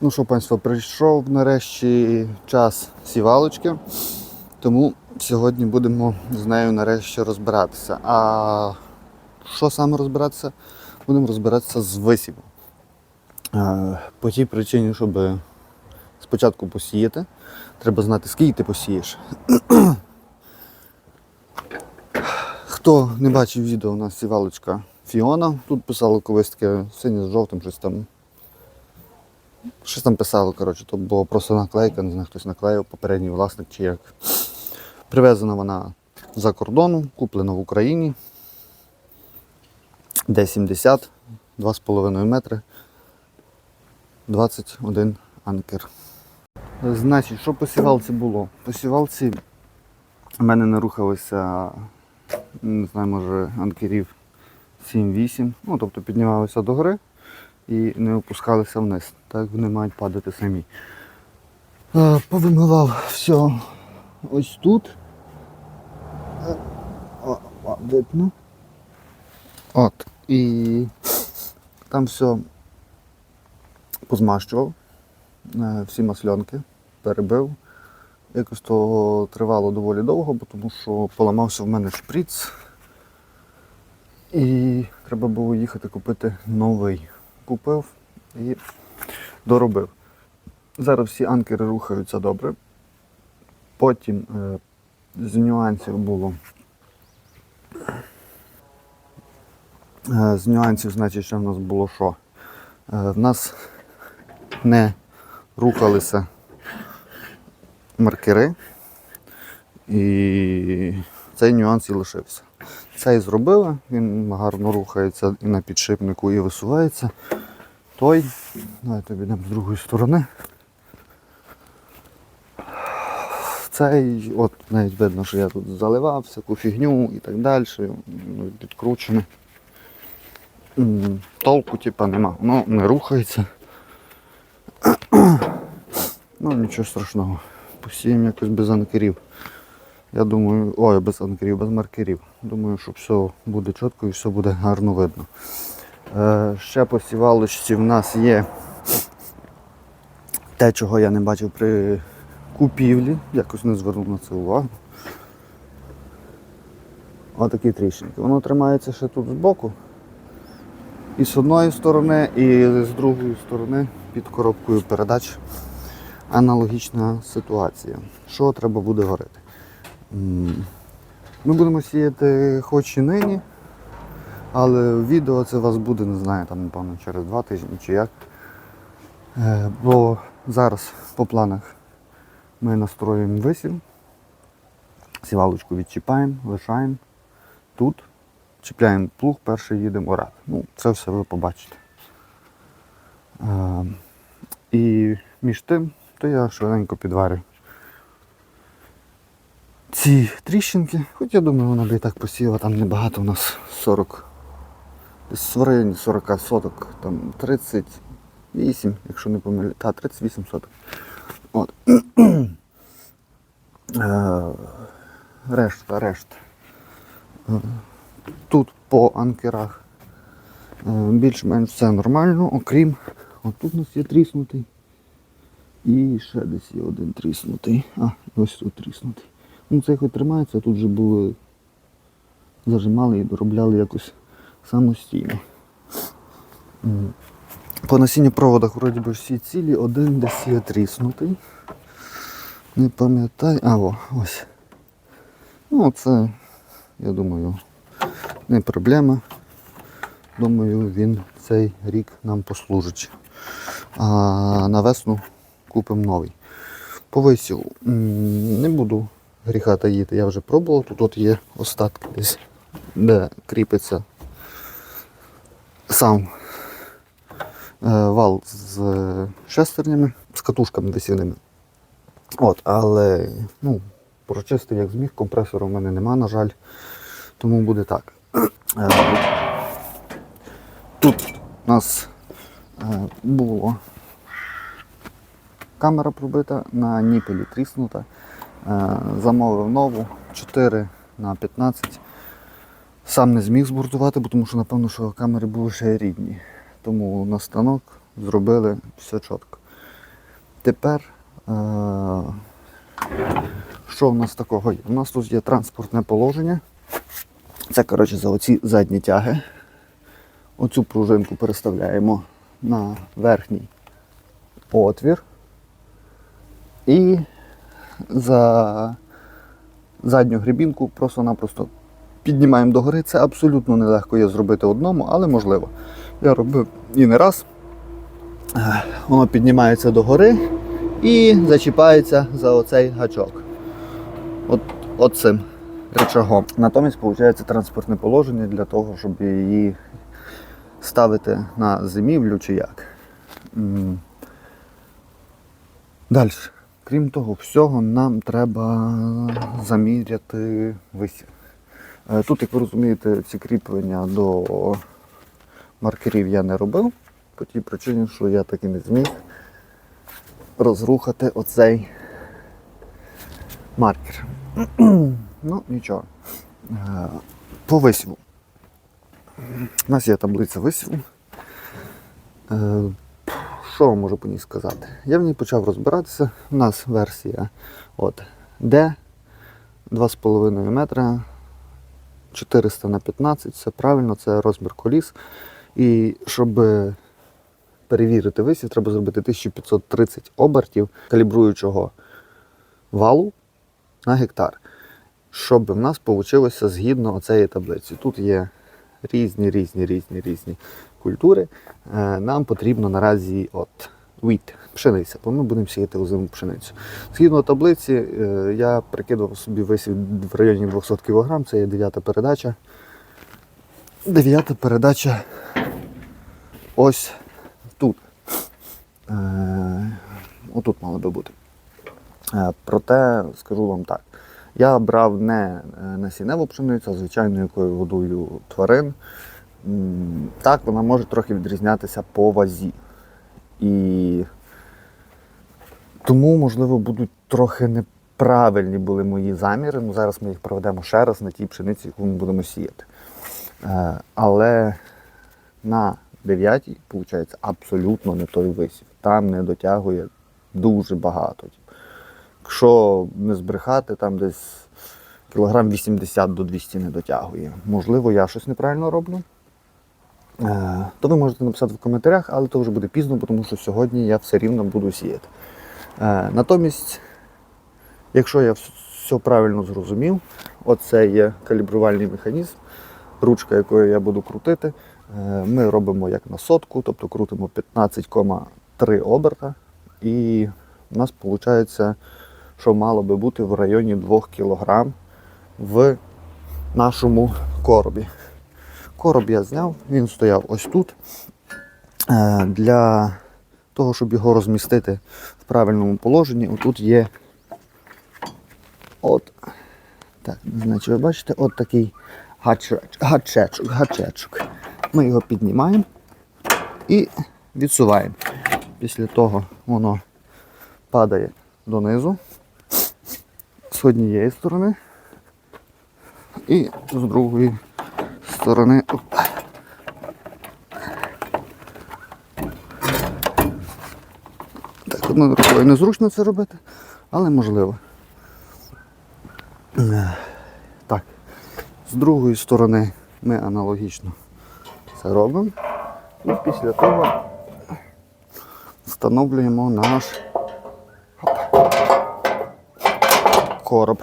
Ну що, панство, прийшов нарешті час сівалочки, тому сьогодні будемо з нею нарешті розбиратися. А що саме розбиратися? Будемо розбиратися з висівом. По тій причині, щоб спочатку посіяти, треба знати, скільки ти посієш. Хто не бачив відео, у нас сівалочка Фіона. Тут писало колись таке синє з жовтим, щось там. Щось там писало, коротше, то було просто наклейка, не знаю, хтось наклеїв, попередній власник чи як. Привезена вона за кордону, куплена в Україні. Д-70, 2,5 метри, 21 анкер. Значить, що по сівалці було? По сівалці в мене не рухалися, не знаю, може, анкерів 7-8, ну, тобто піднімалися до гори і не опускалися вниз. Так вони мають падати самі. Е, Повимивав все ось тут. Е, видно. От. І там все позмащував, е, всі масльонки перебив. Якось то тривало доволі довго, бо тому що поламався в мене шприц. І треба було їхати купити новий. Купив і доробив. Зараз всі анкери рухаються добре. Потім е, з нюансів було. Е, з нюансів, значить, що в нас було що? Е, в нас не рухалися маркери. І цей нюанс і лишився. Цей зробили, він гарно рухається і на підшипнику, і висувається. Той, давайте підемо з другої сторони. Цей, от навіть видно, що я тут заливав всяку фігню і так далі, ну, підкручений. Толку типа нема, воно не рухається. Ну нічого страшного. Посіємо якось без анкерів. Я думаю, ой, без анкерів, без маркерів. Думаю, що все буде чітко і все буде гарно видно. Е, ще по сівалочці в нас є те, чого я не бачив при купівлі, якось не звернув на це увагу. Отакі тріщинки. Воно тримається ще тут збоку. І з одної сторони, і з другої сторони під коробкою передач аналогічна ситуація. Що треба буде говорити? Ми будемо сіяти хоч і нині, але відео це у вас буде, не знаю, там, напевно, через два тижні чи як. Е, Бо зараз по планах ми настроюємо висів, сівалочку відчіпаємо, лишаємо тут, чіпляємо плуг, перший їдемо орати. Ну, це все ви побачите. Е, І між тим, то я швиденько підварю ці тріщинки, хоч я думаю, вона би і так посіяла, там небагато у нас 40, десь в районі 40 соток, там 38, якщо не помиляю, та 38 соток. От. Е, решта, решта. Тут по анкерах е, більш-менш все нормально, окрім, от тут у нас є тріснутий. І ще десь є один тріснутий. А, ось тут тріснутий. Ну цей хоч тримається, тут вже були зажимали і доробляли якось самостійно. По насінню проводах вроді би всі цілі, один десь є тріснутий. Не пам'ятаю. А, о, ось. Ну це, я думаю, не проблема. Думаю, він цей рік нам послужить. А на весну купимо новий. По висіву не буду гріха таїти, я вже пробував. Тут от є остатки десь, де кріпиться сам е, вал з е, шестернями, з катушками висівними. От, але ну, прочистив як зміг, компресора в мене нема, на жаль. Тому буде так. Е, Тут у нас було камера пробита, на ніпелі тріснута. Замовив нову 4 на 15. Сам не зміг збуртувати, тому що напевно, що камери були ще рідні. Тому на станок зробили все чітко. Тепер, е, що в нас такого є? У нас тут є транспортне положення. Це, коротше, за оці задні тяги. Оцю пружинку переставляємо на верхній отвір. І за задню грібінку просто-напросто піднімаємо догори. Це абсолютно нелегко є зробити одному, але можливо. Я робив і не раз. Е, Воно піднімається догори і зачіпається за оцей гачок. От, от цим. Натомість виходить транспортне положення для того, щоб її ставити на зимівлю чи як. Далі. Крім того всього, нам треба заміряти висів. Е, Тут, як ви розумієте, ці кріплення до маркерів я не робив, по тій причині, що я таки не зміг розрухати оцей маркер. ну, нічого. Е, По висіву. У нас є таблиця висіву. Е, Що вам можу по ній сказати? Я в ній почав розбиратися. У нас версія от D 2,5 метра 400 на 15, все правильно, це розмір коліс. І щоб перевірити висів, треба зробити 1530 обертів калібруючого валу на гектар. Щоб в нас вийшло згідно цієї таблиці. Тут є різні, різні, різні, різні культури. Е, Нам потрібно наразі от wheat, пшениця, бо ми будемо сіяти озиму пшеницю. Згідно таблиці, е, я прикидував собі висів в районі 200 кг, це є дев'ята передача. Дев'ята передача ось тут. Е, Отут мало би бути. Е, Проте скажу вам так. Я брав не насінневу пшеницю, а звичайно, якою годую тварин. Так, вона може трохи відрізнятися по вазі. І тому, можливо, будуть трохи неправильні були мої заміри. Ну, зараз ми їх проведемо ще раз на тій пшениці, яку ми будемо сіяти. Е, Але на 9 виходить абсолютно не той висів. Там не дотягує дуже багато. Якщо не збрехати, там десь кілограм 80 до 200 не дотягує. Можливо, я щось неправильно роблю. Е, То ви можете написати в коментарях, але то вже буде пізно, тому що сьогодні я все рівно буду сіяти. Е, Натомість, якщо я все правильно зрозумів, оце є калібрувальний механізм, ручка, якою я буду крутити. Е, Ми робимо як на сотку, тобто крутимо 15,3 оберта. І у нас виходить, що мало би бути в районі 2 кг в нашому коробі. Короб я зняв, він стояв ось тут. Е, Для того, щоб його розмістити в правильному положенні, отут є от, так, не знаю, чи ви бачите, от такий гачеч- гачечок, гачечок. Ми його піднімаємо і відсуваємо. Після того воно падає донизу з однієї сторони і з другої сторони. Оп. Так, одною рукою незручно це робити, але можливо. Е, Так, з другої сторони ми аналогічно це робимо. І після того встановлюємо наш короб.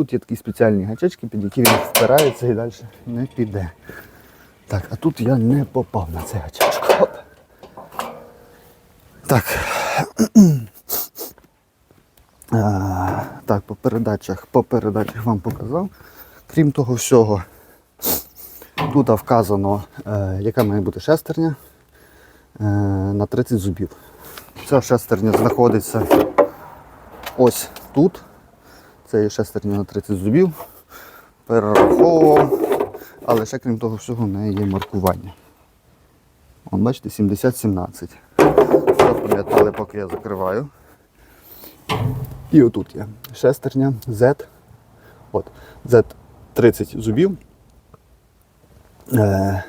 Тут є такі спеціальні гачечки, під які він впирається і далі не піде. Так, а тут я не попав на цей гачечок. Оп. Так. А, так, по передачах, по передачах вам показав. Крім того всього, тут вказано, е, яка має бути шестерня е, на 30 зубів. Ця шестерня знаходиться ось тут. Це є шестерня на 30 зубів. Перераховував. Але ще крім того всього в неї є маркування. Вон, бачите, 70-17. Запам'ятали, поки я закриваю. І отут є шестерня Z. От, Z 30 зубів. Е,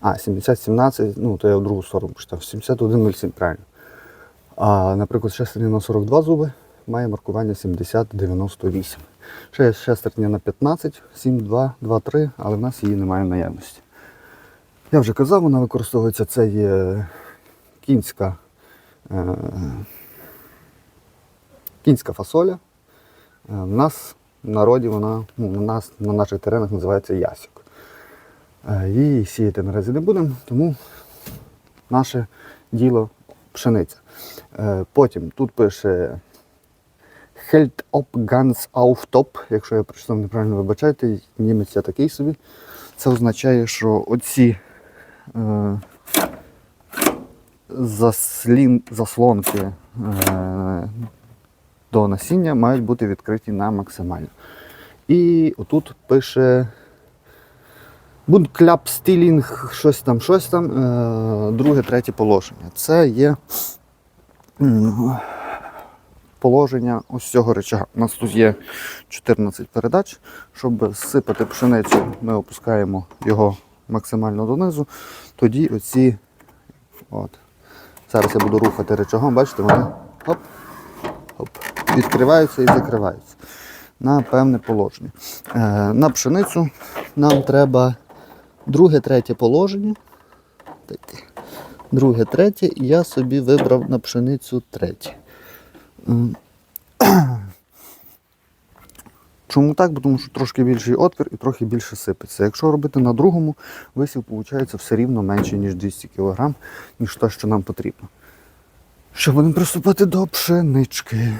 а, 70-17, ну то я в другу сторону почитав. 71-07, правильно. А, наприклад, шестерня на 42 зуби має маркування 70-98. Ще є шестерня на 15, 7, 2, 2, 3, але в нас її немає в наявності. Я вже казав, вона використовується, це є кінська, е, кінська фасоля. Е, В нас в народі вона, ну, на нас на наших теренах називається ясік. Е, Її сіяти наразі не будемо, тому наше діло пшениця. Е, Потім тут пише Held op ganz auf top, якщо я прочитав неправильно вибачайте, німець я такий собі. Це означає, що оці е, заслін, заслонки е, до насіння мають бути відкриті на максимально. І отут пише Бункляп стілінг, щось там, щось там, е, друге, третє положення. Це є положення ось цього речага. У нас тут є 14 передач. Щоб сипати пшеницю, ми опускаємо його максимально донизу. Тоді оці, от, зараз я буду рухати речагом, бачите, вони оп, оп, відкриваються і закриваються на певне положення. Е, на пшеницю нам треба друге, третє положення. Друге, третє, і я собі вибрав на пшеницю третє. Чому так? Бо Тому що трошки більший отвір і трохи більше сипеться. Якщо робити на другому, висів виходить все рівно менше, ніж 200 кг, ніж те, що нам потрібно. Що будемо приступати до пшенички.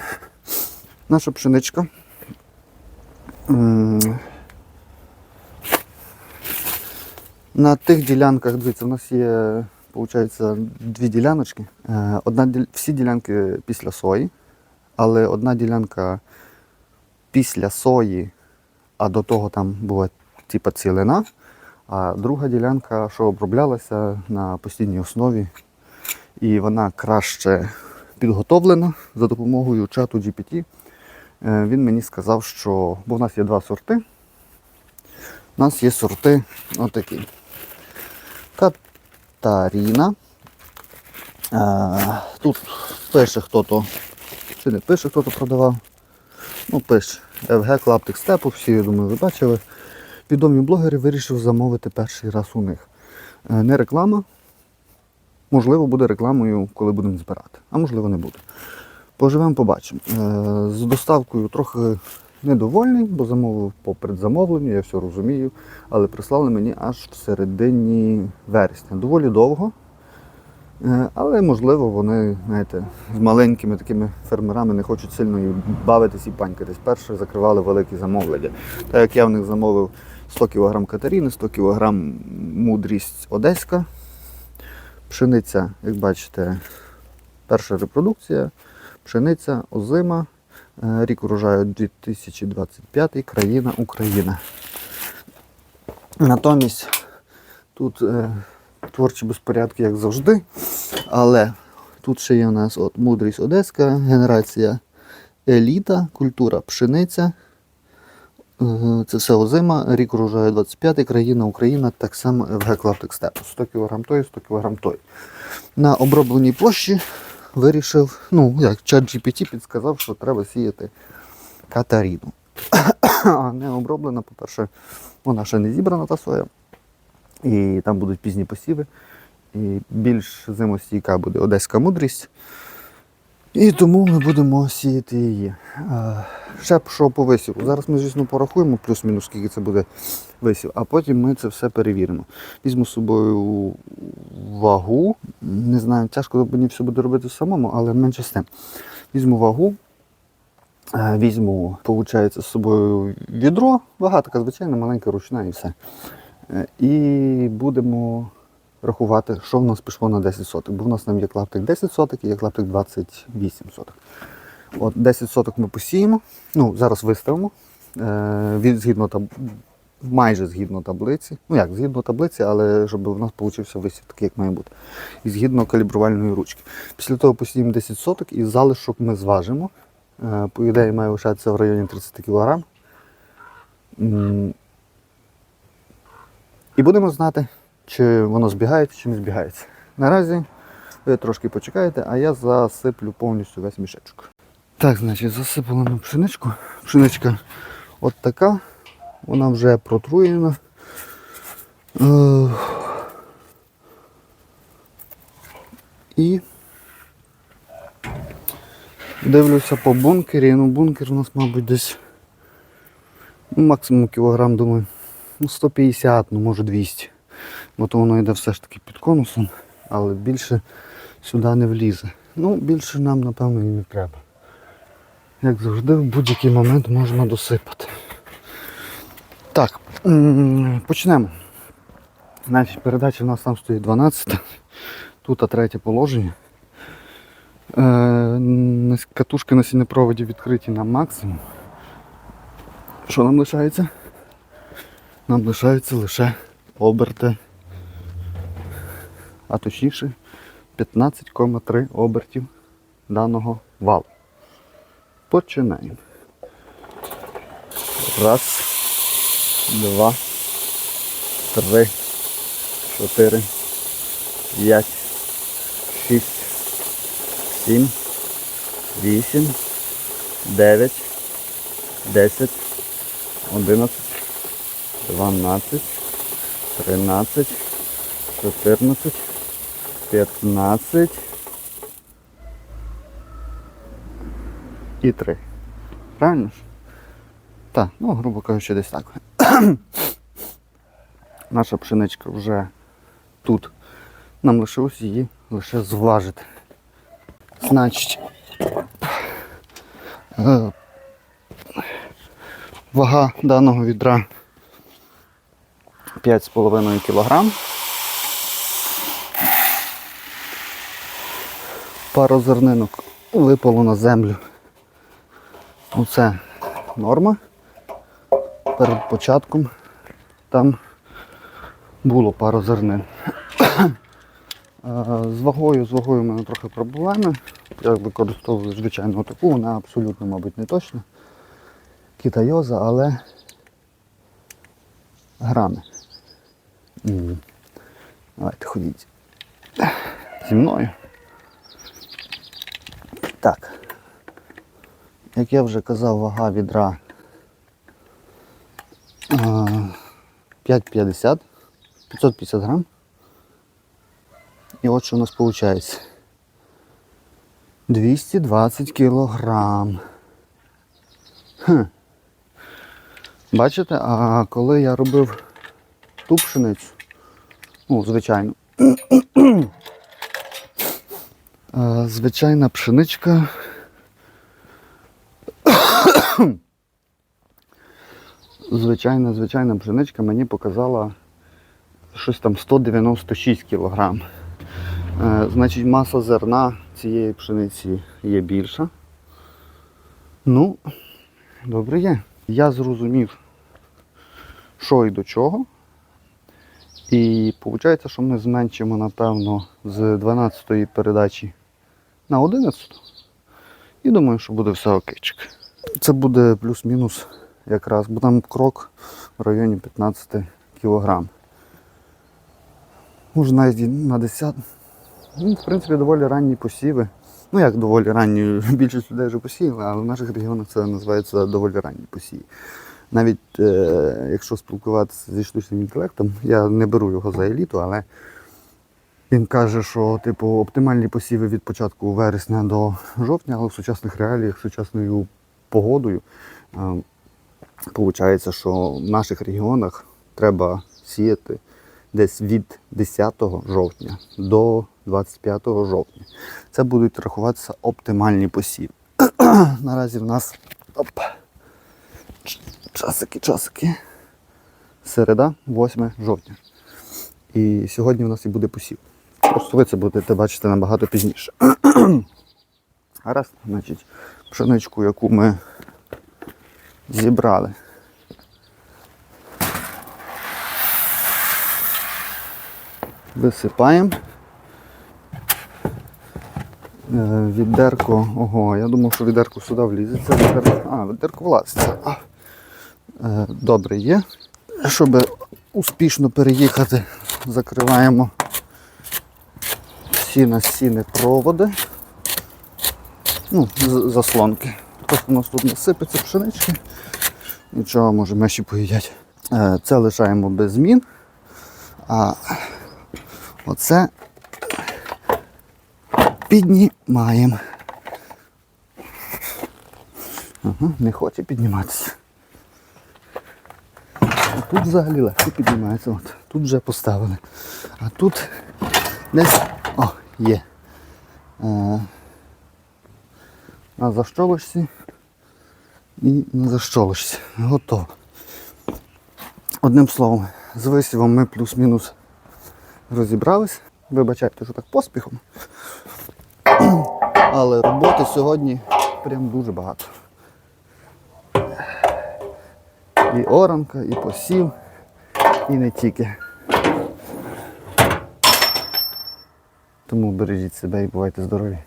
Наша пшеничка. На тих ділянках, дивіться, у нас є, виходить, дві діляночки. Е, Одна, всі ділянки після сої, але одна ділянка після сої, а до того там була типа цілина, а друга ділянка, що оброблялася на постійній основі, і вона краще підготовлена за допомогою чату GPT. Е, Він мені сказав, що бо в нас є два сорти. У нас є сорти отакі. Катаріна. Е, Тут пише хто-то, чи не пише, хто-то продавав. Ну, пише. ФГ Клаптик Степу, всі, я думаю, ви бачили. Відомі блогери вирішив замовити перший раз у них. Е, Не реклама. Можливо, буде рекламою, коли будемо збирати, а можливо не буде. Поживемо, побачимо. Е, З доставкою трохи недовольний, бо замовив по предзамовленню, я все розумію, але прислали мені аж в середині вересня. Доволі довго. Е, Але можливо вони, знаєте, з маленькими такими фермерами не хочуть сильно і бавитись і панькатись. Перше закривали великі замовлення. Так як я в них замовив 100 кг Катаріни, 100 кг мудрість Одеська. Пшениця, як бачите, перша репродукція, пшениця, озима, е, рік урожаю 2025, країна Україна. Натомість тут е, творчі безпорядки, як завжди, але тут ще є у нас от, мудрість Одеська, генерація еліта, культура пшениця. Е, Це все озима, рік урожаю 25, країна Україна, так само ФГ Степу. 100 кг той, 100 кг той. На обробленій площі вирішив, ну як чат GPT підсказав, що треба сіяти катаріну. А не оброблена, по-перше, вона ще не зібрана та соя. І там будуть пізні посіви. І більш зимостійка буде одеська мудрість. І тому ми будемо сіяти її. Ще що по висіву. Зараз ми, звісно, порахуємо плюс-мінус, скільки це буде висів, а потім ми це все перевіримо. Візьму з собою вагу. Не знаю, тяжко мені все буде робити самому, але менше з тим. Візьму вагу. Візьму, виходить, з собою відро, вага така звичайна, маленька, ручна і все. Е, І будемо рахувати, що в нас пішло на 10 соток. Бо в нас там є клаптик 10 соток і є клаптик 28 соток. От 10 соток ми посіємо. Ну, зараз виставимо. Е, згідно таб... майже згідно таблиці. Ну як, згідно таблиці, але щоб у нас вийшов висів такий, як має бути. І згідно калібрувальної ручки. Після того посіємо 10 соток і залишок ми зважимо. Е, по ідеї має лишатися в районі 30 кг. І будемо знати, чи воно збігається, чи не збігається. Наразі Ви трошки почекаєте, а я засиплю повністю весь мішечок. Так, значить, засипали ми пшеничку. Пшеничка от така, вона вже протруєна. І дивлюся по бункері. Ну, бункер у нас, мабуть, десь максимум кілограм, думаю, ну, 150, ну може 200. Бо то воно йде все ж таки під конусом, але більше сюди не влізе. Ну, більше нам, напевно, і не треба. Як завжди, в будь-який момент можна досипати. Так, почнемо. Значить, передача у нас там стоїть 12. Тут третє положення. Е, катушки на сінепроводі відкриті на максимум. Що нам лишається? Нам лишаються лише оберти. А точніше 15,3 обертів даного валу. Починаємо. Раз, два, три, чотири, п'ять, шість, сім, вісім, дев'ять, десять, одинадцять, дванадцять, тринадцять, чотирнадцять, п'ятнадцять і три. Правильно ж? Так, ну, грубо кажучи, десь так. Наша пшеничка вже тут. Нам лишилось її лише зважити. Значить, е, вага даного відра 5,5 кг. Пару зернинок випало на землю. Оце норма. Перед початком там було пару зернин. З вагою, з вагою в мене трохи проблеми. Я використовую звичайно таку, вона абсолютно, мабуть, не точна. Китайоза, але грами. Давайте ходіть. Зі мною. Так. Як я вже казав, вага відра 5,50, 550 грам. І от що у нас виходить. 220 кілограм. Хм. Бачите, а коли я робив ту пшеницю, ну, звичайно, звичайна пшеничка звичайна, звичайна пшеничка мені показала щось там 196 кг. Е, значить, маса зерна цієї пшениці є більша. Ну, добре є. Я зрозумів, що і до чого. І виходить, що ми зменшимо, напевно, з 12-ї передачі на 11. І думаю, що буде все окейчик. Це буде плюс-мінус якраз, бо там крок в районі 15 кілограм. Може навіть на 10. Ну, в принципі, доволі ранні посіви. Ну як доволі ранні, більшість людей вже посіяли, але в наших регіонах це називається доволі ранні посіви. Навіть е, якщо спілкуватися зі штучним інтелектом, я не беру його за еліту, але він каже, що типу оптимальні посіви від початку вересня до жовтня, але в сучасних реаліях, сучасною погодою, е, Получається, що в наших регіонах треба сіяти десь від 10 жовтня до 25 жовтня. Це будуть рахуватися оптимальні посіви. Наразі в нас оп, часики, часики. Середа, 8 жовтня. І сьогодні у нас і буде посів. Просто ви це будете бачити набагато пізніше. Гаразд, значить, пшеничку, яку ми зібрали. Висипаємо. Е, Відерко, ого, я думав, що відерко сюди влізеться. Відерко, а, відерко влазиться. Е, Добре є. Щоб успішно переїхати, закриваємо всі насіни проводи. Ну, заслонки. Тобто у нас тут не сипеться пшенички. Нічого, може, меші поїдять. Е, Це лишаємо без змін. А оце піднімаємо. Ага, не хоче підніматися. А тут взагалі легко піднімається. От, тут вже поставили. А тут десь. О, є. Е, на защолочці і на защолочці. Готово. Одним словом, з висівом ми плюс-мінус розібрались. Вибачайте, що так поспіхом. Але роботи сьогодні прям дуже багато. І оранка, і посів, і не тільки. Тому бережіть себе і бувайте здорові.